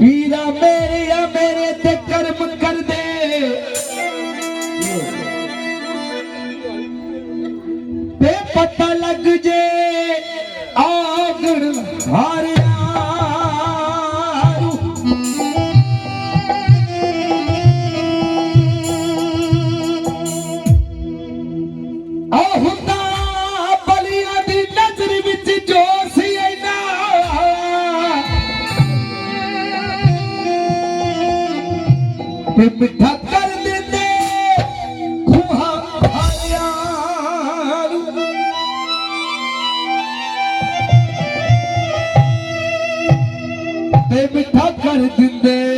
ਪੀਰਾ ਮੇਰੇ ਆ ਮੇਰੇ ਤੇ ਕਰਮ ਕਰਦੇ। ਤੇ ਪਤਾ ਲੱਗ ਜੇ ਆਗਣ ਹਾਰਿਆ ਆਹ ਹੁੰਦਾ ਬਲੀਆਂ ਦੀ ਨਜ਼ਰ ਵਿੱਚ ਜੋ ਸੀ ਐਨਾ ਤੇ ਮਿੱਠਾ ਕਰ ਦਿੰਦੇ ਖੂਹਾਂ ਹਾਲਿਆਂ ਨੂੰ। ਤੇ ਮਿੱਠਾ ਕਰ ਦਿੰਦੇ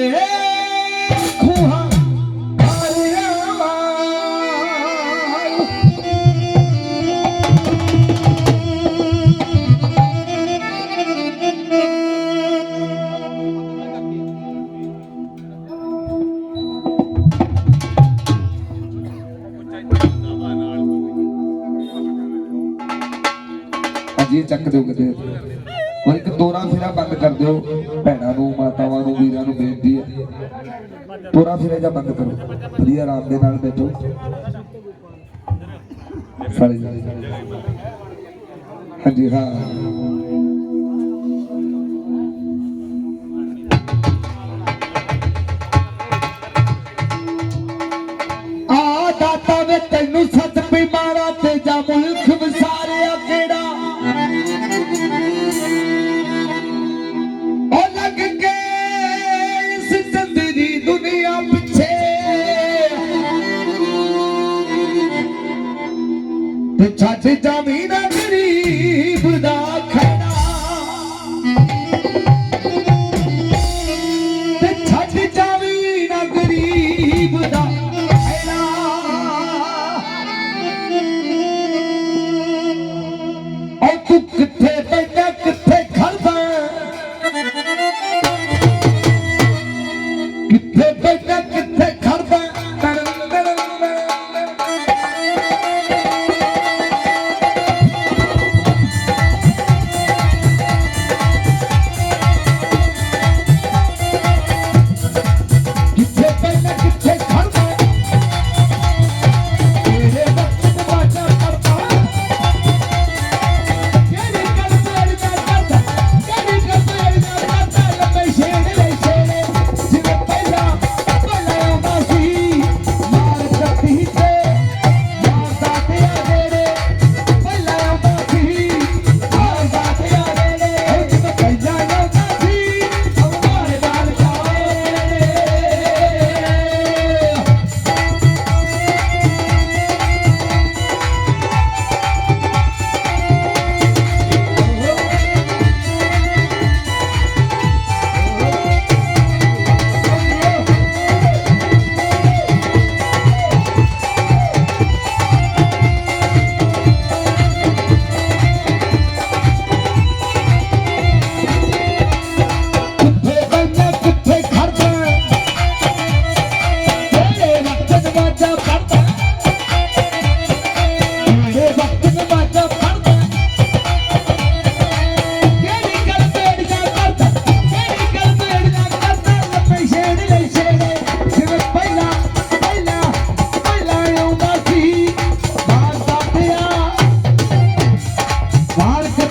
ਅਜੀ ਚੱਕ ਦਿਓ ਕਿਤੇ। ਔਰ ਇੱਕ ਤੋਰਾ ਫੇਰਾ ਬੰਦ ਕਰ ਦਿਓ। ਭੈਣਾਂ ਨੂੰ, ਮਾਤਾਵਾਂ ਨੂੰ, ਵੀਰਾਂ ਨੂੰ ਬੇਨਤੀ ਹੈ। ਤੋਰਾ ਫੇਰਾ ਜਾਂ ਬੰਦ ਕਰੋ। ਵਧੀਆ ਆਰਾਮ ਦੇ ਨਾਲ ਬੈਠੋ। ਹਾਂਜੀ, ਹਾਂ। ਤੇ ਛੱਡ ਜਾਵੀਂ ਨਾ ਗਰੀਬ ਦਾ ਖੜਾ। ਤੇ ਛੱਡ ਜਾਵੀਂ ਨਾ ਗਰੀਬ ਦਾ ਖੜਾ। ਉਹ ਤੂੰ ਕਿੱਥੇ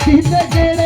He's a